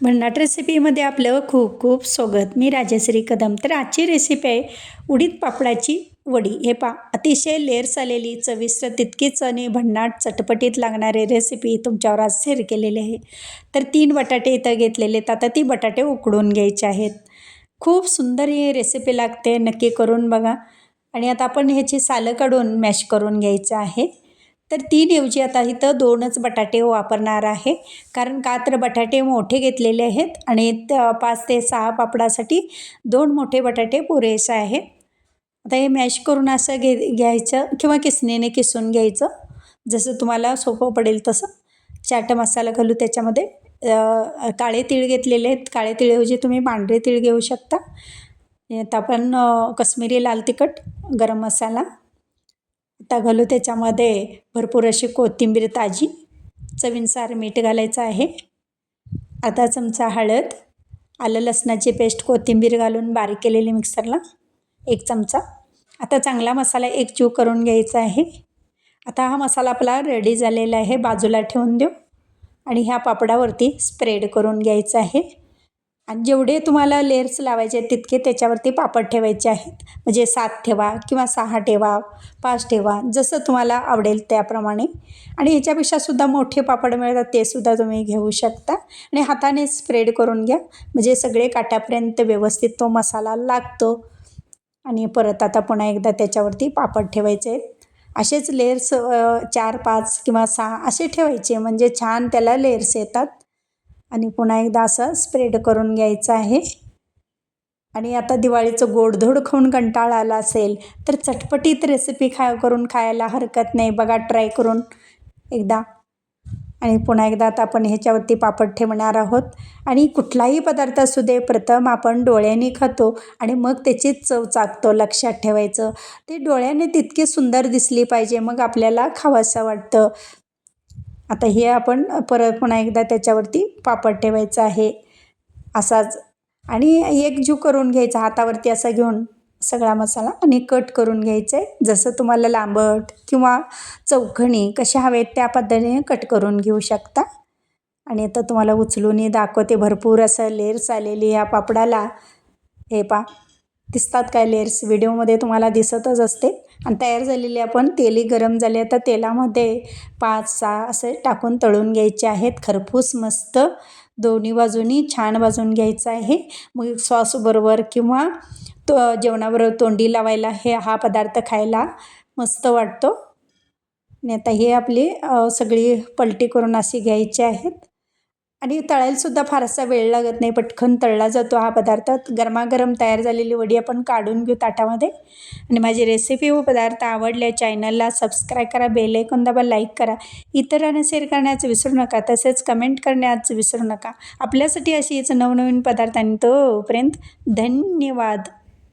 भन्नाट रेसिपीमध्ये आपलं खूप खूप स्वागत. मी राजश्री कदम. तर आजची रेसिपी आहे उडीद पापडाची वडी. हे पा अतिशय लेअर्स आलेली चविष्ट तितकीच आणि भन्नाट चटपटीत लागणारी रेसिपी तुमच्यावर आज शेअर केलेली आहे. तर तीन बटाटे इथं घेतलेले आहेत. आता ती बटाटे उकडून घ्यायचे आहेत. खूप सुंदर ही रेसिपी लागते. नक्की करून बघा. आणि आता आपण ह्याची सालं काढून मॅश करून घ्यायचं आहे. तर तीन ऐवजी आता इथं दोनच बटाटे वापरणार आहे. कारण का तर बटाटे मोठे घेतलेले आहेत आणि पाच ते सहा पापडासाठी दोन मोठे बटाटे पुरेसे आहे. आता हे मॅश करून असं घे घ्यायचं किंवा किसणीने किसून घ्यायचं. जसं तुम्हाला सोपं पडेल तसं. चाट मसाला घालू त्याच्यामध्ये. काळे तीळ घेतलेले आहेत. काळे तिळऐवजी तुम्ही पांढरे तीळ घेऊ शकता. आता आपण कश्मीरी लाल तिखट गरम मसाला आता घालू त्याच्यामध्ये भरपूर अशी कोथिंबीर ताजी चवीनुसार मीठ घालायचं आहे. अर्धा चमचा हळद आलं लसणाची पेस्ट कोथिंबीर घालून बारीक केलेली मिक्सरला एक चमचा. आता चांगला मसाला एक चू करून घ्यायचा आहे. आता हा मसाला आपला रेडी झालेला आहे. बाजूला ठेवून देऊ आणि ह्या पापडावरती स्प्रेड करून घ्यायचं आहे. आणि जेवढे तुम्हाला लेअर्स लावायचे आहेत तितके त्याच्यावरती पापड ठेवायचे आहेत. म्हणजे सात ठेवा किंवा सहा ठेवा पाच ठेवा जसं तुम्हाला आवडेल त्याप्रमाणे. आणि ह्याच्यापेक्षा सुद्धा मोठे पापड मिळतात ते सुद्धा तुम्ही घेऊ शकता. आणि हाताने स्प्रेड करून घ्या. म्हणजे सगळे काट्यापर्यंत व्यवस्थित तो मसाला लागतो. आणि परत आता पुन्हा एकदा त्याच्यावरती पापड ठेवायचे आहेत. असेच लेअर्स चार पाच किंवा सहा असे ठेवायचे. म्हणजे छान त्याला लेअर्स येतात. आणि पुन्हा एकदा असं स्प्रेड करून घ्यायचं आहे. आणि आता दिवाळीचं गोडधोड खाऊन कंटाळा आला असेल तर चटपटीत रेसिपी खा करून खायला हरकत नाही बघा ट्राय करून. एकदा. आणि पुन्हा एकदा आता आपण ह्याच्यावरती पापड ठेवणार आहोत. आणि कुठलाही पदार्थ असू दे प्रथम आपण डोळ्याने खातो आणि मग त्याची चव चाकतो लक्षात ठेवायचं. ते डोळ्याने तितकी सुंदर दिसली पाहिजे मग आपल्याला खावंसं वाटतं. आता हे आपण परत पुन्हा एकदा त्याच्यावरती पापड ठेवायचं आहे. असाच. आणि एक जीव करून घ्यायचा हातावरती असा घेऊन सगळा मसाला आणि कट करून घ्यायचं आहे जसं तुम्हाला लांबट किंवा चौखणी कशा हवेत त्या पद्धतीने कट करून घेऊ शकता. आणि आता तुम्हाला उचलून दाखवते भरपूर असं लेअर्स आलेली ह्या पापडाला. हे पा दिसतात काय लेअर्स? व्हिडिओमध्ये तुम्हाला दिसतच असते. आणि तयार झालेले आपण तेली गरम झाले. तर तेलामध्ये पाच सहा असे टाकून तळून घ्यायचे आहेत. खरपूस मस्त दोन्ही बाजूनी छान भाजून घ्यायचं आहे. मग सॉसबरोबर किंवा तो जेवणाबरोबर तोंडी लावायला हे हा पदार्थ खायला मस्त वाटतो. आणि आता हे आपली सगळी पलटी करून अशी घ्यायची आहेत. आणि तळायलासुद्धा फारसा वेळ लागत नाही. पटकन तळला जातो हा पदार्थ. गरमागरम तयार झालेली वडी आपण काढून घेऊ ताटामध्ये. आणि माझी रेसिपी व पदार्थ आवडल्या चॅनलला सबस्क्राईब करा बेल ऐकून दाबा लाईक करा. इतरांना शेअर करण्याचं विसरू नका तसेच कमेंट करण्याचं विसरू नका. आपल्यासाठी अशीच नवनवीन पदार्थ पदार्थांनी तोपर्यंत धन्यवाद.